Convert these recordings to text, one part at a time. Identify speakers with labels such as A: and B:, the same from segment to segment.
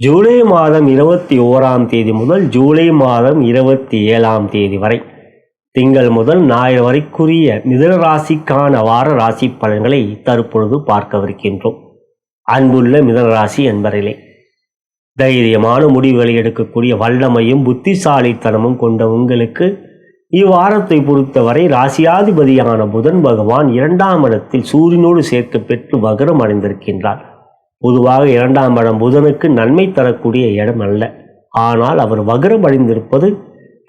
A: ஜூலை மாதம் இருபத்தி ஓராம் தேதி முதல் ஜூலை மாதம் இருபத்தி ஏழாம் தேதி வரை. திங்கள் முதல் ஞாயிறு வரைக்குரிய மிதன ராசிக்கான வார ராசி பலன்களை தற்பொழுது பார்க்கவிருக்கின்றோம். அன்புள்ள மிதன ராசி என்பதிலே தைரியமான முடிவுகளை எடுக்கக்கூடிய வல்லமையும் புத்திசாலித்தனமும் கொண்ட உங்களுக்கு இவ்வாரத்தை பொறுத்தவரை ராசியாதிபதியான புதன் பகவான் இரண்டாம் இடத்தில் சூரியனோடு சேர்க்க பெற்று வகரம் அடைந்திருக்கின்றார். பொதுவாக இரண்டாம் இடம் புதனுக்கு நன்மை தரக்கூடிய இடம் அல்ல. ஆனால் அவர் வகரம் அடைந்திருப்பது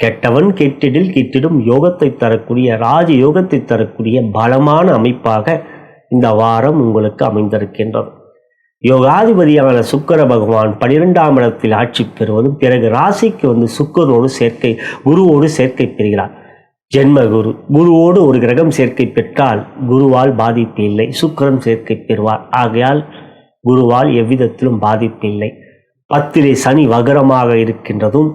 A: கெட்டவன் கெட்டிடில் கிட்டிடும் யோகத்தை தரக்கூடிய ராஜ யோகத்தை தரக்கூடிய பலமான அமைப்பாக இந்த வாரம் உங்களுக்கு அமைந்திருக்கின்றது. யோகாதிபதியான சுக்கர பகவான் பனிரெண்டாம் இடத்தில் ஆட்சி பெறுவதும் பிறகு ராசிக்கு வந்து சுக்கரோடு சேர்க்கை குருவோடு சேர்க்கை பெறுகிறார். ஜென்ம குரு குருவோடு ஒரு கிரகம் சேர்க்கை பெற்றால் குருவால் பாதிப்பு இல்லை சுக்கரன் சேர்க்கை பெறுவார். ஆகையால் குருவால் எவ்விதத்திலும் பாதிப்பில்லை. பத்திலே சனி வகரமாக இருக்கின்றதும்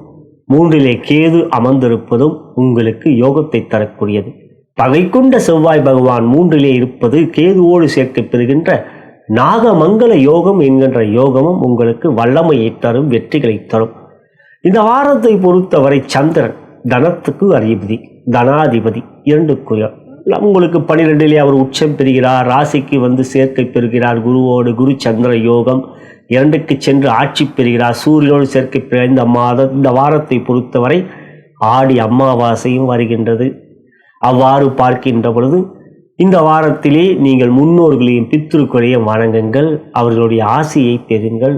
A: மூன்றிலே கேது அமர்ந்திருப்பதும் உங்களுக்கு யோகத்தை தரக்கூடியது. பகை கொண்ட செவ்வாய் பகவான் மூன்றிலே இருப்பது கேதுவோடு சேர்க்கை பெறுகின்ற நாகமங்கல யோகம் என்கின்ற யோகமும் உங்களுக்கு வல்லமையை தரும் வெற்றிகளை தரும். இந்த வாரத்தை பொறுத்தவரை சந்திரன் தனத்துக்கு அதிபதி தனாதிபதி இரண்டுக்குரிய உங்களுக்கு பன்னிரெண்டிலே அவர் உச்சம் பெறுகிறார் ராசிக்கு வந்து சேர்க்கை பெறுகிறார் குருவோடு குரு சந்திர யோகம் இரண்டுக்கு சென்று ஆட்சி பெறுகிறார் சூரியனோடு சேர்க்கை பெற இந்த மாதம் இந்த வாரத்தை பொறுத்தவரை ஆடி அமாவாசையும் வருகின்றது. அவ்வாறு பார்க்கின்ற பொழுது இந்த வாரத்திலே நீங்கள் முன்னோர்களையும் பித்திருக்களையும் வணங்குங்கள் அவர்களுடைய ஆசையை பெறுங்கள்.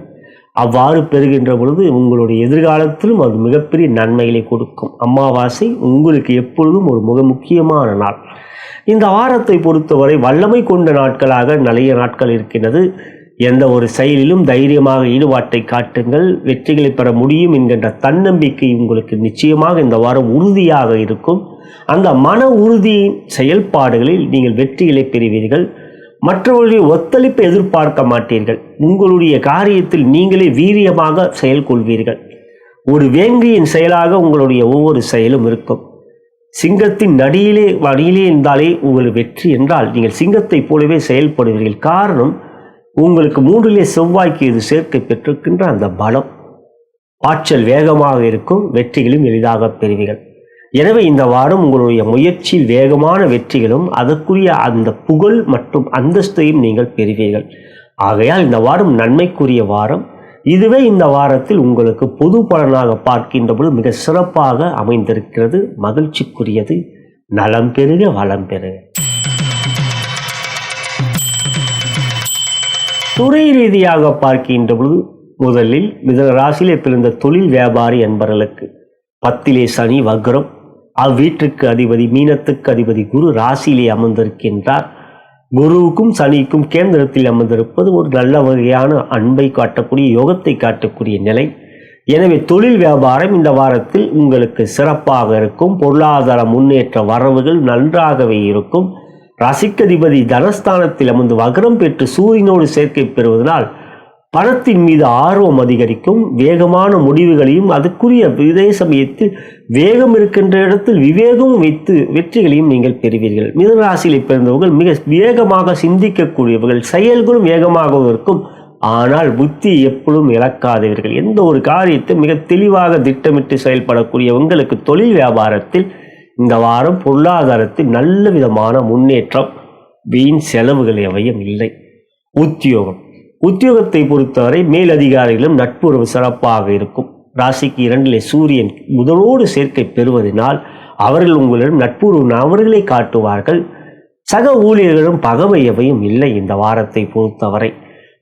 A: அவ்வாறு பெறுகின்ற பொழுது உங்களுடைய எதிர்காலத்திலும் அது மிகப்பெரிய நன்மைகளை கொடுக்கும். அமாவாசை உங்களுக்கு எப்பொழுதும் ஒரு மிக முக்கியமான நாள். இந்த வாரத்தை பொறுத்தவரை வல்லமை கொண்ட நாட்களாக நிறைய நாட்கள் இருக்கின்றது. எந்த ஒரு செயலிலும் தைரியமாக ஈடுபாட்டை காட்டுங்கள். வெற்றிகளை பெற முடியும் என்கின்ற தன்னம்பிக்கை உங்களுக்கு நிச்சயமாக இந்த வாரம் உறுதியாக இருக்கும். அந்த மன உறுதியின் செயல்பாடுகளில் நீங்கள் வெற்றிகளை பெறுவீர்கள். மற்றவர்களுடைய ஒத்துழைப்பை எதிர்பார்க்க மாட்டீர்கள். உங்களுடைய காரியத்தில் நீங்களே வீரியமாக செயல்கொள்வீர்கள். ஒரு வேங்கையின் செயலாக உங்களுடைய ஒவ்வொரு செயலும் இருக்கும். சிங்கத்தின் நடியிலே வடியிலே இருந்தாலே உங்கள் வெற்றி என்றால் நீங்கள் சிங்கத்தைப் போலவே செயல்படுவீர்கள். காரணம் உங்களுக்கு மூன்றிலே செவ்வாய்க்கு இது சேர்க்கை பெற்றிருக்கின்ற அந்த பலம். ஆற்றல் வேகமாக இருக்கும் வெற்றிகளும் எளிதாக பெறுவீர்கள். எனவே இந்த வாரம் உங்களுடைய முயற்சியில் வேகமான வெற்றிகளும் அதற்குரிய அந்த புகழ் மற்றும் அந்தஸ்தையும் நீங்கள் பெறுவீர்கள். ஆகையால் இந்த வாரம் நன்மைக்குரிய வாரம். இதுவே இந்த வாரத்தில் உங்களுக்கு பொது பலனாக பார்க்கின்ற பொழுது மிக சிறப்பாக அமைந்திருக்கிறது மகிழ்ச்சிக்குரியது. நலம் பெருக வளம் பெறுக. துறை ரீதியாக பார்க்கின்ற பொழுது முதலில் மிதன ராசியிலே பிறந்த தொழில் வியாபாரி என்பவர்களுக்கு பத்திலே சனி வக்ரம் அவ்வீட்டுக்கு அதிபதி மீனத்துக்கு அதிபதி குரு ராசியிலே அமர்ந்திருக்கின்றார். குருவுக்கும் சனிக்கும் கேந்திரத்தில் அமர்ந்திருப்பது ஒரு நல்ல வகையான அன்பை காட்டக்கூடிய யோகத்தை காட்டக்கூடிய நிலை. எனவே தொழில் வியாபாரம் இந்த வாரத்தில் உங்களுக்கு சிறப்பாக இருக்கும். பொருளாதார முன்னேற்ற வரவுகள் நன்றாகவே இருக்கும். ரசிக்கதிபதி தனஸ்தானத்தில் அமர்ந்து வக்ரம் பெற்று சூரியனோடு சேர்க்கை பெறுவதனால் பணத்தின் மீது ஆர்வம் அதிகரிக்கும் வேகமான முடிவுகளையும் அதுக்குரிய இதே சமயத்தில் வேகம் இருக்கின்ற இடத்தில் விவேகமும் வைத்து வெற்றிகளையும் நீங்கள் பெறுவீர்கள். மிதனராசியில் பிறந்தவர்கள் மிக வேகமாக சிந்திக்கக்கூடியவர்கள் செயல்களும் வேகமாகவும் இருக்கும். ஆனால் புத்தி எப்பொழுதும் இழக்காதவர்கள். எந்த ஒரு காரியத்தை மிக தெளிவாக திட்டமிட்டு செயல்படக்கூடிய உங்களுக்கு தொழில் வியாபாரத்தில் இந்த வாரம் பொருளாதாரத்தில் நல்ல விதமான முன்னேற்றம் வீண் செலவுகள் எவையும் இல்லை உத்தியோகம். உத்தியோகத்தை பொறுத்தவரை மேலதிகாரிகளும் நட்புறவு சிறப்பாக இருக்கும். ராசிக்கு இரண்டிலே சூரியன் முதலோடு சேர்க்கை பெறுவதனால் அவர்கள் உங்களிடம் நட்புறவு அவர்களை காட்டுவார்கள். சக ஊழியர்களும் பகவை எவையும் இல்லை இந்த வாரத்தை பொறுத்தவரை.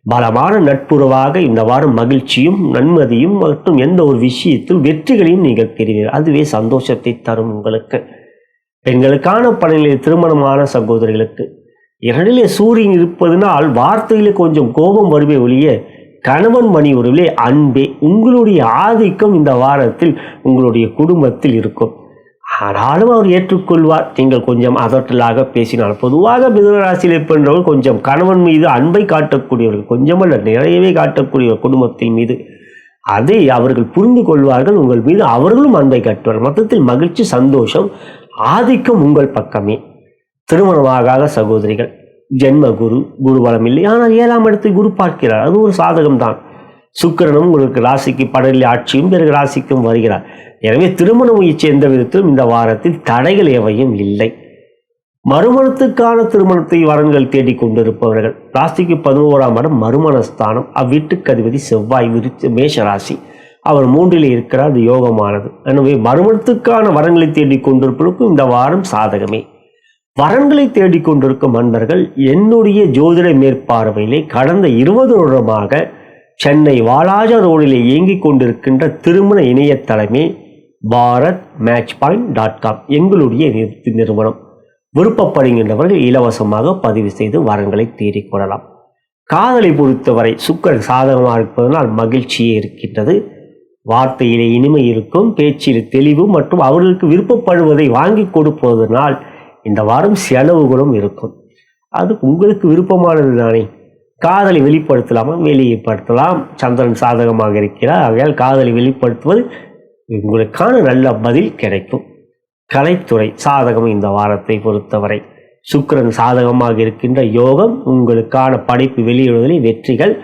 A: பலமான நட்புறவாக இந்த வாரம் மகிழ்ச்சியும் நன்மதியும் மற்றும் எந்த ஒரு விஷயத்தில் வெற்றிகளையும் நீங்கள் பெறுவீர்கள். அதுவே சந்தோஷத்தை தரும் உங்களுக்கு. பெண்களுக்கான பணிகளில் திருமணமான சகோதரிகளுக்கு இரண்டிலே சூரியன் இருப்பதனால் வார்த்தையிலே கொஞ்சம் கோபம் வருவே ஒழிய கணவன் மணி உறவிலே அன்பே உங்களுடைய ஆதிக்கம் இந்த வாரத்தில் உங்களுடைய குடும்பத்தில் இருக்கும். ஆனாலும் அவர் ஏற்றுக்கொள்வார். நீங்கள் கொஞ்சம் அதட்டலாக பேசினால் பொதுவாக மிதனராசியில் இருப்பவர்கள் கொஞ்சம் கணவன் மீது அன்பை காட்டக்கூடியவர்கள் கொஞ்சமல்ல நிறையவே காட்டக்கூடியவர் குடும்பத்தின் மீது. அதை அவர்கள் புரிந்து கொள்வார்கள். உங்கள் மீது அவர்களும் அன்பை காட்டுவார்கள். மொத்தத்தில் மகிழ்ச்சி சந்தோஷம் ஆதிக்கம் உங்கள் பக்கமே. திருமணமாகாத சகோதரிகள் ஜென்ம குரு குருபலம் இல்லை. ஆனால் ஏழாம் இடத்தை குரு பார்க்கிறார். அது ஒரு சாதகம்தான். சுக்கிரனும் உங்களுக்கு ராசிக்கு படலில் ஆட்சியும் பிறகு ராசிக்கும் வருகிறார். எனவே திருமண முயற்சி எந்த விதத்திலும் இந்த வாரத்தில் தடைகள் எவையும் இல்லை. மறுமணத்துக்கான திருமணத்தை வரன்கள் தேடிக் கொண்டிருப்பவர்கள் ராசிக்கு பதினோராம் இடம் மறுமணஸ்தானம். அவ்வீட்டுக்கு அதிபதி செவ்வாய் விருத்து மேஷ ராசி அவர் மூன்றில் இருக்கிறார் அது யோகமானது. எனவே மறுமணத்துக்கான வரன்களை தேடிக் கொண்டிருப்பதற்கும் இந்த வாரம் சாதகமே. வரன்களை தேடிக்கொண்டிருக்கும் அன்பர்கள் என்னுடைய ஜோதிட மேற்பார்வையிலே கடந்த இருபது வருடமாக சென்னை வாலாஜா ரோடிலே இயங்கிக் கொண்டிருக்கின்ற திருமண இணையதளமே Bharat match point dot com எங்களுடைய நிறு- நிறுவனம். விருப்பப்படுகின்றவர்கள் இலவசமாக பதிவு செய்து வரன்களை தேடிக்கொள்ளலாம் காதலை பொறுத்தவரை சுக்கரன் சாதகமாக இருப்பதனால் மகிழ்ச்சியே இருக்கின்றது. வார்த்தையிலே இனிமை இருக்கும் பேச்சில் தெளிவு மற்றும் அவர்களுக்கு விருப்பப்படுவதை வாங்கி கொடுப்பதனால் இந்த வாரம் செலவுகளும் இருக்கும். அது உங்களுக்கு விருப்பமானது தானே. காதலை வெளிப்படுத்தலாமா வெளிப்படுத்தலாம் சந்திரன் சாதகமாக இருக்கிறார் ஆகையால் காதலை வெளிப்படுத்துவது உங்களுக்கான நல்ல பதில் கிடைக்கும். கலைத்துறை சாதகம் இந்த வாரத்தை பொறுத்தவரை. சுக்கரன் சாதகமாக இருக்கின்ற யோகம் உங்களுக்கான படைப்பு வெளியிடுவதில் வெற்றிகள்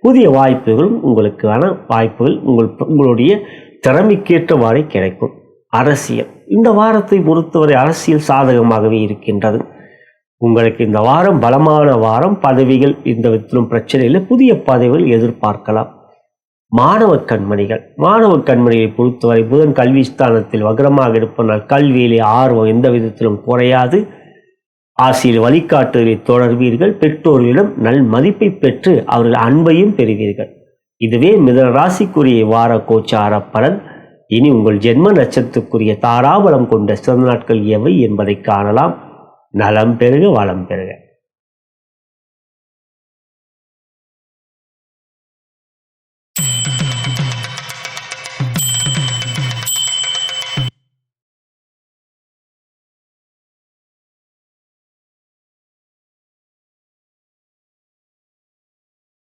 A: புதிய வாய்ப்புகளும் உங்களுக்கான வாய்ப்புகள் உங்கள் உங்களுடைய திறமைக்கேற்றவாறே கிடைக்கும். அரசியல். இந்த வாரத்தை பொறுத்தவரை அரசியல் சாதகமாகவே இருக்கின்றது. உங்களுக்கு இந்த வாரம் பலமான வாரம் பதவிகள் இந்த விதத்திலும் பிரச்சனை இல்லை புதிய பதவிகள் எதிர்பார்க்கலாம். மாணவ கண்மணிகள் மாணவ கண்மணியை பொறுத்தவரை புதன் கல்வி ஸ்தானத்தில் வக்ரமாக இருப்பதனால் கல்வியிலே ஆர்வம் எந்த விதத்திலும் குறையாது. ஆசிரியர் வழிகாட்டுதலை தொடர்வீர்கள் பெற்றோர்களிடம் நல் மதிப்பை பெற்று அவர்கள் அன்பையும் பெறுவீர்கள். இதுவே மிதன ராசிக்குரிய வார கோச்சார பலன். இனி உங்கள் ஜென்ம நட்சத்திரத்துக்குரிய தாராபலம் கொண்ட சிறந்த நாட்கள் எவை என்பதை காணலாம். நலம் பெருக வளம் பெறுக